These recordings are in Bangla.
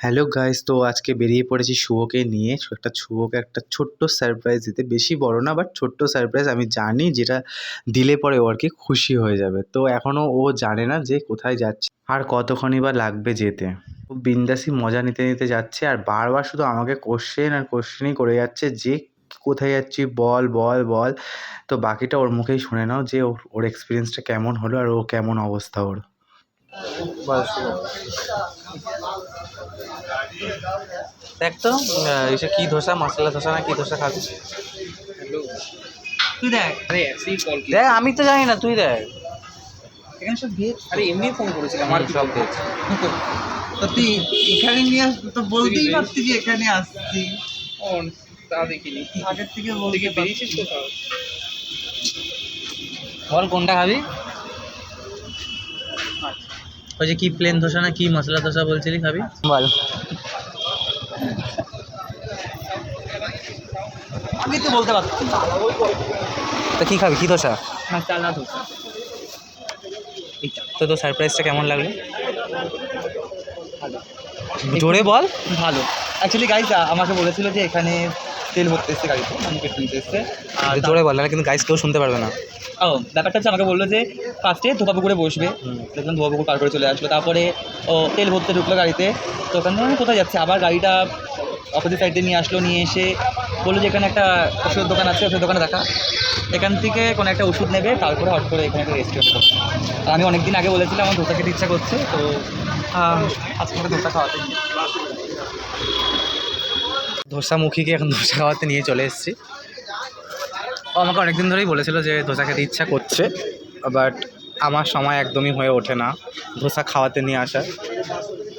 হ্যালো গাইস তো আজকে বেরিয়ে পড়েছি শুভকে নিয়ে। একটা শুভকে একটা ছোট্ট সারপ্রাইজ দিতে। বেশি বড় না বাট ছোট্ট সারপ্রাইজ আমি জানি যেটা দিলে পরে ও আর কি খুশি হয়ে যাবে। তো এখনও ও জানে না যে কোথায় যাচ্ছে আর কতক্ষণই বা লাগবে যেতে। ও বিন্দাসি মজা নিতে নিতে যাচ্ছে আর বারবার শুধু আমাকে কোশ্চেন আর কোশ্চেনই করে যাচ্ছে যে কোথায় যাচ্ছি, বল বল বল। তো বাকিটা ওর মুখেই শুনে নাও যে ওর এক্সপিরিয়েন্সটা কেমন হলো আর ও কেমন অবস্থা ওর। দেখ তো এসে কি ধোসা মশলা ধোসা না কি ধোসা খাবি? তুই দেখ। দেখ আমি তো জানি না তুই দেখ। এখানে সব ভেজ আরে এমনি ফোন করেছিলাম আর সব বলব? তো তুই এখানে নিয়ে আস তো বলতেই পারতি যে এখানে আসছি। ও তা দেখিনি। আগের থেকে বলতে বেরিয়েছিস কোথাও? বল কোনটা খাবি? ওই যে কি প্লেন ধোসা না কি মশলা ধোসা বলছিলি খাবি বল আমি তো বলতে পারছি তো কি খাবি? কি ধোসা? না চাল না ধোসা। তো তোর সারপ্রাইজটা কেমন লাগল? জোরে বল। ভালো। অ্যাকচুয়ালি গাইজ আমাকে বলেছিল যে এখানে তেল ভরতে এসছে গাড়িতে আমি পেট্রোল নিতে এসছে আর জোরে বল না কিন্তু গাইস কেউ শুনতে পারবে না। ও ব্যাপারটা হচ্ছে আমাকে বলল যে ফার্স্টে ধোপাপুকুরে বসবে। দেখলাম ধোপাপুকুর পার করে চলে আসলো। তারপরে ও তেল ভরতে ঢুকলো গাড়িতে। তো ওখান থেকে কোথায় যাচ্ছে? আবার গাড়িটা অপোজিট সাইডে নিয়ে আসলো নিয়ে এসে বলল যে এখানে একটা ওষুধের দোকান আছে ওষুধের দোকানে দেখা। এখান থেকে কোনো একটা ওষুধ নেবে তারপরে হট করে এখানে একটা রেস্টুরেন্ট করবে আর আমি অনেক দিন আগে বলেছিলাম আমার ধোসা খেতে ইচ্ছা করছে তো আজকে ধোসা খাওয়াতে ধোসা মুখীকে এখন ধোসা খাওয়াতে নিয়ে চলে এসেছি। ও আমাকে অনেকদিন ধরেই বলেছিল যে ধোসা খেতে ইচ্ছা করছে বাট আমার সময় একদমই হয়ে ওঠে না ধোসা খাওয়াতে নিয়ে আসা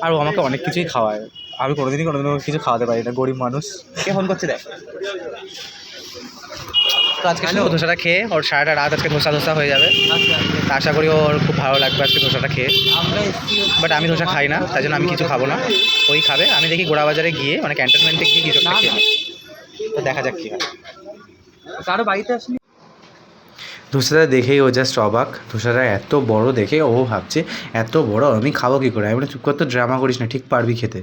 আর ও আমাকে অনেক কিছুই খাওয়ায়। আমি কোনোদিনই কোনোদিনও কিছু খাওয়াতে পারি না, গরিব মানুষ। কে ফোন করছে দেখ। তো আজকে শুধু ধোসাটা খেয়ে ওর সারাটা রাত আজকে ধোসা ধোসা হয়ে যাবে। আচ্ছা আশা করি ওর খুব ভালো লাগবে আজকে ধোসাটা খেয়ে। বাট আমি ধোসা খাই না তাই জন্য আমি কিছু খাব না। ওই খাবে। আমি দেখি গোড়া বাজারে গিয়ে মানে ক্যান্টনমেন্টে গিয়ে কিছু। তো দেখা যাক কী হয়। কারও বাড়িতে আসেনি ধোসাটা দেখেই ও জাস্ট অবাক। ধোসাটা এত বড় দেখে ও ভাবছে এত বড়? আমি খাব কী করে? আমি চুপ কর তো ড্রামা করিস না। ঠিক পারবি খেতে।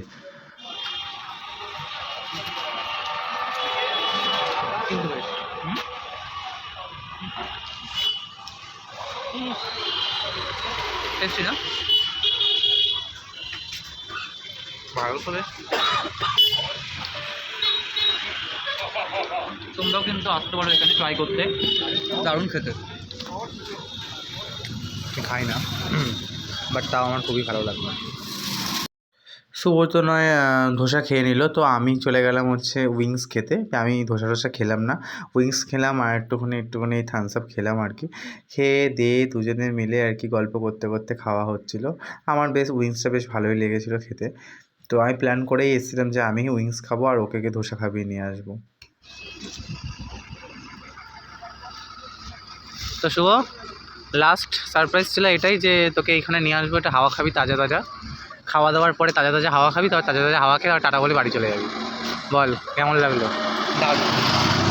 টেস্টি না ভালো করে তোমরাও কিন্তু আসতে পারো এখানে ট্রাই করতে। দারুণ খেতে। খাই না বাট তাও আমার খুবই ভালো লাগল। সো ও তো নয় ধোসা খেয়ে নিল। তো আমি চলে গেলাম হচ্ছে উইংস খেতে। আমি ধোসা টোসা খেলাম না। উইংস খেলাম আর একটুখানি একটুখানি থামস আপ খেলাম আর কি। খেয়ে দিয়ে দুজনে মিলে আর কি গল্প করতে করতে খাওয়া হচ্ছিল। আমার বেশ উইংসটা বেশ ভালোই লেগেছিলো খেতে। তো আমি প্ল্যান করেই এসেছিলাম যে আমি উইংস খাব আর ওকে গিয়ে ধোসা খাবিয়ে নিয়ে আসব। তো শুভ লাস্ট সারপ্রাইজ ছিল এটাই যে তোকে এখানে নিয়ে আসব, একটা হাওয়া খাবি তাজা তাজা। খাওয়া দাওয়ার পরে তাজা তাজা হাওয়া খাবি তারপর তাজা তাজা হাওয়া খেয়ে আর টাটা বলে বাড়ি চলে যাবি। বল কেমন লাগল?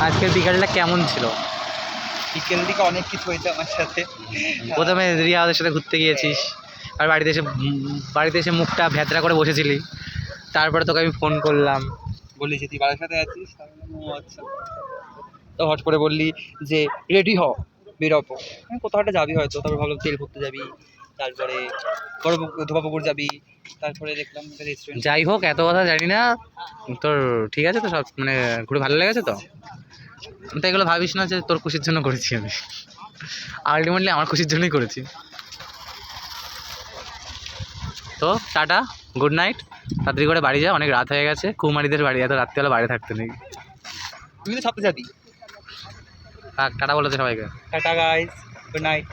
আজকের বিকালটা কেমন ছিল? বিকেল দিকে অনেক কিছু হয়েছে আমার সাথে। প্রথমে রিয়াদের সাথে ঘুরতে গিয়েছিস আর বাড়িতে এসে বাড়িতে এসে মুখটা ভেতরা করে বসেছিলি। তারপরে তোকে আমি ফোন করলাম। বললি যে তুই বাড়ির সাথে আছিস? আচ্ছা। তো হট করে বললি যে রেডি হ বেরোবো। কোথাও একটা যাবি হয়তো তারপর ভাবলাম তেল ভরতে যাবি তারপরে বড় ধোপাপুকুর যাবি। তারপরে দেখলাম রেস্টুরেন্ট যাই হোক এত কথা জানি না। তোর ঠিক আছে তো সব? মানে ঘুরে ভালো লেগেছে তো? তো এগুলো ভাবিস না যে তোর খুশির জন্য করেছি আমি। আলটিমেটলি আমার খুশির জন্যই করেছি। তো টাটা গুড নাইট তাড়াতাড়ি করে বাড়ি যা অনেক রাত হয়ে গেছে। কুমারীদের বাড়ি এত রাত্রিবেলা বাইরে থাকতে নেই। তুই তো ছাপতে যাবি টাটা বলে দে সবাইকে। Tata guys good night